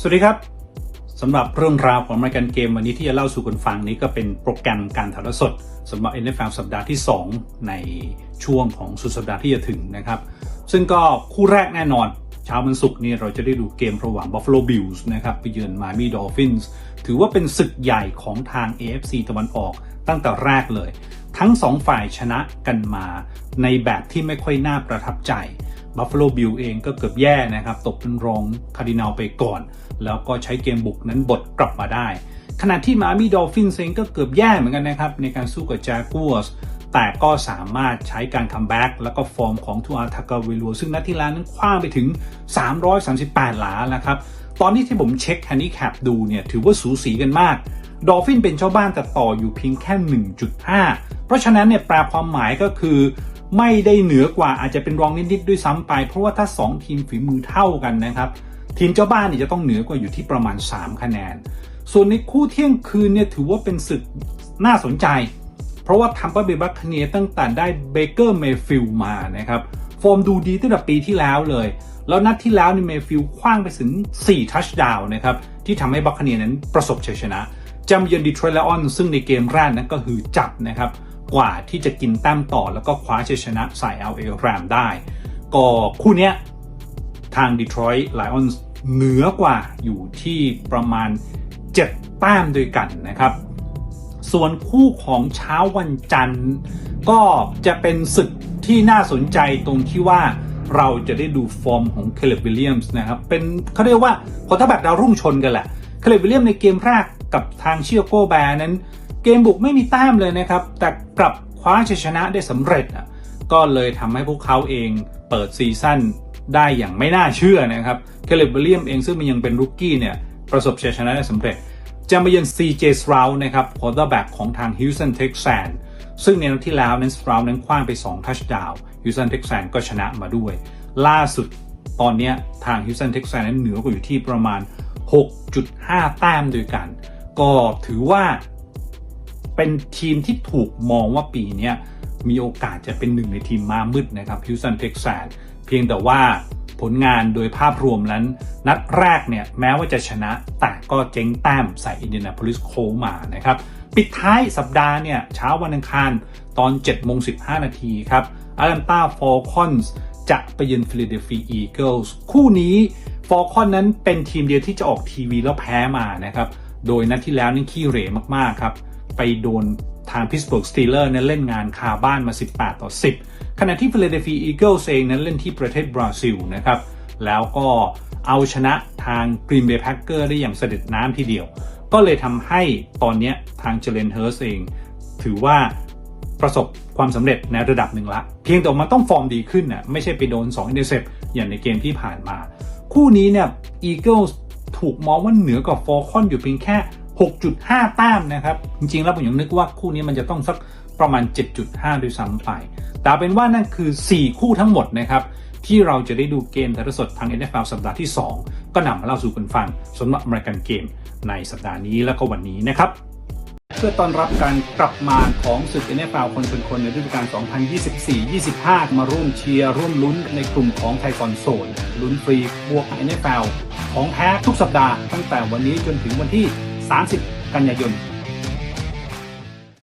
สวัสดีครับสำหรับเรื่องราวของรายการเกมวันนี้ที่จะเล่าสู่กันฟังนี้ก็เป็นโปรแกรมการถ่ายทอดสดสำหรับ NFL สัปดาห์ที่ 2 ในช่วงของสุดสัปดาห์ที่จะถึงนะครับ ซึ่งก็คู่แรกแน่นอน เช้าวันศุกร์นี้เราจะได้ดูเกมระหว่าง Buffalo Bills นะครับไปเยือน Miami Dolphins ถือว่าเป็นศึกใหญ่ของทาง AFC ตะวันออกตั้งแต่แรกเลย ทั้งสองฝ่ายชนะกันมาในแบบที่ไม่ค่อยน่าประทับใจ บัฟฟาโลบิลเองก็เกือบแย่นะครับ ตกเป็นรองคาร์ดินาลไปก่อน แล้วก็ใช้เกมบุกนั้นบดกลับมาได้ ขณะที่มามีดอลฟินเองก็เกือบแย่เหมือนกันนะครับ ในการสู้กับจากัวสแต่ก็สามารถใช้การคัมแบ็กแล้วก็ฟอร์มของทูอาทากาเวลัวซึ่งนัดที่แล้วนั้นคว้างไปถึง 338 หลาแล้วครับ ตอนนี้ที่ผมเช็คแฮนดี้แคปดูเนี่ยถือว่าสูสีกันมากดอลฟินเป็นเจ้าบ้านแต่ต่ออยู่เพียงแค่ 1.5 เพราะฉะนั้นเนี่ยแปลความหมายก็คือ ไม่ได้เหนือกว่าอาจจะเป็นรองนิดๆด้วยซ้ำไป เพราะว่าถ้า 2 ทีมฝีมือเท่ากันนะครับ ทีมเจ้าบ้านเนี่ยจะต้องเหนือกว่าอยู่ที่ประมาณ 3 คะแนน ส่วนในคู่เที่ยงคืนเนี่ยถือว่าเป็นศึกน่าสนใจ เพราะว่าทัมเปอร์เบย์บัคเนียตั้งแต่ได้เบเกอร์เมฟิลมานะครับฟอร์มดูดีตั้งแต่ปีที่แล้วเลย แล้วนัดที่แล้วนี่เมฟิลคว้างไปถึง 4 ทัชดาวน์นะครับที่ทำให้บัคเนียนั้นประสบชัยชนะจำเยือนดีทรอยต์ไลออนซึ่งในเกมแรกนั้นก็คือจับนะครับ กว่าที่จะกินแต้มต่อแล้วก็คว้าชัยชนะใส่ LA Ram ได้ ก็คู่เนี้ยทาง Detroit Lions เหนือกว่าอยู่ที่ประมาณ 7 แต้มด้วยกันนะครับ ส่วนคู่ของเช้าวันจันทร์ ก็จะเป็นศึกที่น่าสนใจตรงที่ว่าเราจะได้ดูฟอร์มของเคล b บวิลเลียมส์นะครับ เป็นเขาเรียกว่าพอถ้าแบบดาวรุ่งชนกันแหละเคล b บวิลเลียมในเกมแรก กับทางเชียโกแบร์นั้น เกมบุกไม่มีแต้มเลยนะครับ แต่กลับคว้าชัยชนะได้สำเร็จอะก็เลยทำให้พวกเขาเองเปิดซีซั่นได้อย่างไม่น่าเชื่อนะครับเคล b บวิลเลียมเองซึ่งมันยังเป็นรุกกี้เนี่ยประสบชัยชนะได้สำเร็จจะมาเยือน CJ Stroud นะครับควอเตอร์แบ็กของทาง Houston Texans ซึ่งในนัดที่แล้วนั้น Stroud นั้นคว้างไป2ทัชดาว Houston Texans ก็ชนะมาด้วย ล่าสุดตอนนี้ทาง Houston Texans นั้นเหนือกว่าอยู่ที่ประมาณ 6.5 แต้มด้วยกัน ก็ถือว่าเป็นทีมที่ถูกมองว่าปีนี้มีโอกาสจะเป็นหนึ่งในทีมมามืดนะครับ Houston Texans เพียงแต่ว่าผลงานโดยภาพรวมนั้น นัดแรกเนี่ยแม้ว่าจะชนะแต่ก็เจ๊งแต้มใส่อินเดียนาโพลิสโคมานะครับ ปิดท้ายสัปดาห์เนี่ยเช้าวันอังคารตอน7โมง15 นาทีครับอารันตาฟอลคอนส์จะไปเยือนฟิลาเดลฟีอีเกิลส์คู่นี้ฟอลคอนนั้นเป็นทีมเดียวที่จะออกทีวีแล้วแพ้มานะครับ โดยนัดที่แล้วนี่ขี้เหร่มากๆครับ ไปโดนทางพิสเบิร์กสตีเลอร์นั้นเล่นงานคาบ้านมา 18 ต่อ 10 ขณะที่ฟิลาเดลฟีอีเกิลส์เองนั้นเล่นที่ประเทศบราซิลนะครับ แล้วก็เอาชนะทางกรีนเบย์แพคเกอร์ได้อย่างเสด็จน้ำทีเดียว ก็เลยทำให้ตอนนี้ทางเจเลนเฮิร์สเอง ถือว่าประสบความสำเร็จในระดับหนึ่งละ เพียงแต่มันต้องฟอร์มดีขึ้นน่ะไม่ใช่ไปโดน2อินเตอร์เซปอย่างในเกมที่ผ่านมา คู่นี้เนี่ยอีเกิล ถูกมองว่าเหนือกว่าฟอร์คอนอยู่เพียงแค่ 6.5 แต้มนะครับ จริงๆ แล้วผมยังนึกว่าคู่นี้มันจะต้องสักประมาณ 7.5 ด้วยซ้ำไป แต่เป็นว่านั่นคือ 4 คู่ทั้งหมดนะครับที่เราจะได้ดูเกมถ่ายทอดสดทาง NFL สัปดาห์ที่ 2 ก็นำมาเล่าสู่กันฟังสำหรับรายการเกมในสัปดาห์นี้และก็วันนี้นะครับ เพื่อต้อนรับการกลับมาของศึก NFL คนชนคนในฤดูกาล 2024-25 มาร่วมเชียร์ร่วมลุ้นในกลุ่มของไทยคอนโซลลุ้นฟรีบวก NFL ของแท้ทุกสัปดาห์ตั้งแต่วันนี้จนถึงวันที่ 30 กันยายน